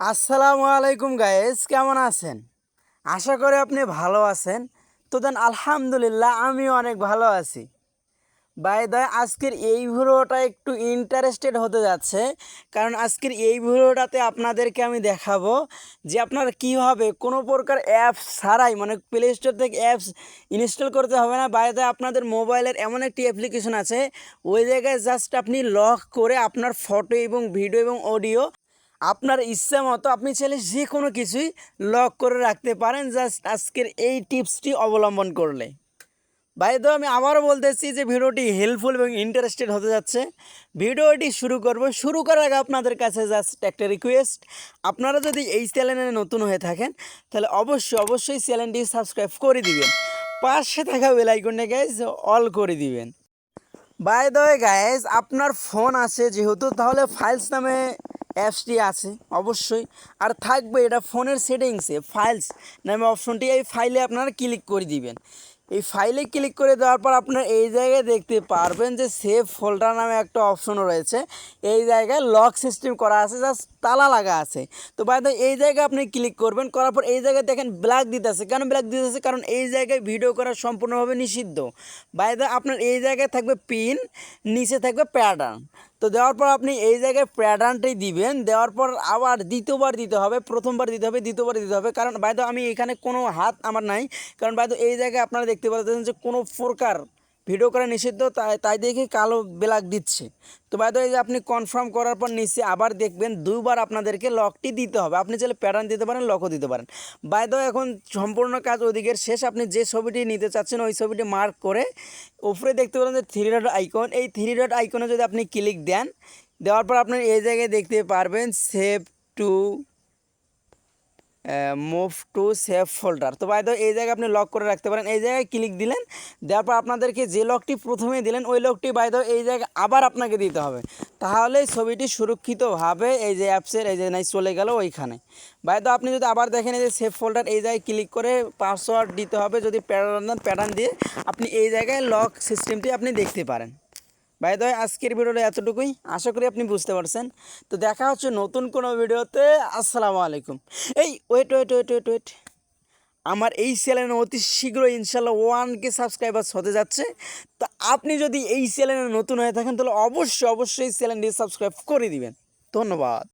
আসসালামু আলাইকুম গায়েস কেমন আছেন? আশা করি আপনি ভালো আছেন। তো দেন, আলহামদুলিল্লাহ, আমিও অনেক ভালো আছি। বাই দয় আজকের এই ভিডিওটা একটু ইন্টারেস্টেড হতে যাচ্ছে। কারণ আজকের এই ভিডিওটাতে আপনাদেরকে আমি দেখাবো যে আপনারা কীভাবে কোনো প্রকার অ্যাপস ছাড়াই মানে প্লে স্টোর থেকে অ্যাপস ইনস্টল করতে হবে না। বাই দয় আপনাদের মোবাইলের এমন একটি অ্যাপ্লিকেশন আছে। ওই জায়গায় জাস্ট আপনি লক করে আপনার ফটো এবং ভিডিও এবং অডিও আপনার ইচ্ছা মতো আপনি চাইলে যে কোনো কিছুই লক করে রাখতে পারেন। জাস্ট আজকের এই টিপসটি অবলম্বন করলে। ভাই তো আমি আবারও বলতেছি যে ভিডিওটি হেল্পফুল এবং ইন্টারেস্টেড হতে যাচ্ছে। ভিডিওটি শুরু করব। শুরু করার আগে আপনাদের কাছে জাস্ট একটা রিকোয়েস্ট আপনারা যদি এই চ্যানেলে নতুন হয়ে থাকেন, তাহলে অবশ্যই অবশ্যই চ্যানেলটি সাবস্ক্রাইব করে দিবেন। পাশে থাকা বেলাইকনটা গাইজ অল করে দিবেন। বাই দ্য গাইজ আপনার ফোন আছে যেহেতু, তাহলে ফাইলস নামে অ্যাপসটি আছে, অবশ্যই। আর থাকবে এটা ফোনের সেটিংসে, ফাইলস। নামে অপশনটি এই ফাইলে আপনারা ক্লিক করে দিবেন। এই ফাইলে ক্লিক করে দেওয়ার পর আপনার এই জায়গায় দেখতে পারবেন যে সেভ ফোল্ডার নামে একটা অপশন রয়েছে। এই জায়গায় লক সিস্টেম করা আছে জাস্ট তালা লাগা আছে। তো বাই দ্য এই জায়গায় আপনি ক্লিক করবেন, করার পর এই জায়গায় দেখেন ব্ল্যাক দিতেছে। কেন ব্ল্যাক দিতেছে? কারণ এই জায়গায় ভিডিও করা সম্পূর্ণভাবে নিষিদ্ধ। বাই দ্য আপনার এই জায়গায় থাকবে পিন নিচে থাকবে প্যাটার্ন তো দেওয়ার পর আপনি এই জায়গায় প্যাটার্নটাই দিবেন, দেওয়ার পর আবার দ্বিতীয়বার দিতে হবে, প্রথমবার দিতে হবে, দ্বিতীয়বার দিতে হবে। কারণ বাইদ, আমি এখানে কোনো হাত আমার নাই। কারণ বাইদ, এই জায়গায় আপনারা দেখতে পাচ্ছেন যে কোনো প্রকার ভিডিও করা নিষিদ্ধ, তাই তাই দেখে কালো ব্ল্যাক দিচ্ছে। তো বাইদো এই যে আপনি কনফার্ম করার পর নিচে আবার দেখবেন, দুইবার আপনাদেরকে লকটি দিতে হবে। আপনি চাইলে প্যাটার্ন দিতে পারেন লকও দিতে পারেন। বাইদো এখন সম্পূর্ণ কাজ ওদিকের শেষ। আপনি যে ছবিটি নিতে চাচ্ছেন, ওই ছবিটি মার্ক করে উপরে দেখতে পারেন যে থ্রি ডট আইকন এই থ্রি ডট আইকনে যদি আপনি ক্লিক দেন, দেওয়ার পর আপনি এই জায়গায় দেখতে পারবেন save to move to save folder তো বাইদ এই জায়গায় আপনি লক করে রাখতে পারেন। এই জায়গায় ক্লিক দিলেন, দেওয়ার পর আপনাদেরকে যে লকটি প্রথমে দিলেন, ওই লকটি বাইদ এই জায়গায় আবার আপনাকে দিতে হবে। তাহলে ছবিটি সুরক্ষিতভাবে এই যে অ্যাপসের এই যে নাই চলে গেল ওইখানে। বাইদ আপনি যদি আবার দেখেন এই যে সেভ ফোল্ডার এই জায়গায় ক্লিক করে পাসওয়ার্ড দিতে হবে, যদি প্যাটার্ন প্যাটার্ন দিয়ে আপনি এই জায়গায় লক সিস্টেমটি আপনি দেখতে পারেন। বাই দয় আজকের ভিডিওটা এতটুকুই। আশা করি আপনি বুঝতে পারছেন। তো দেখা হচ্ছে নতুন কোনো ভিডিওতে। আসসালামু আলাইকুম। এই wait wait wait wait wait আমার এই চ্যানেলে অতি শীঘ্রই ইনশাল্লাহ ওয়ানকে সাবস্ক্রাইবার্স হতে যাচ্ছে। তো আপনি যদি এই চ্যানেলে নতুন হয়ে থাকেন, তাহলে অবশ্যই অবশ্যই চ্যানেলটি সাবস্ক্রাইব করে দিবেন। ধন্যবাদ।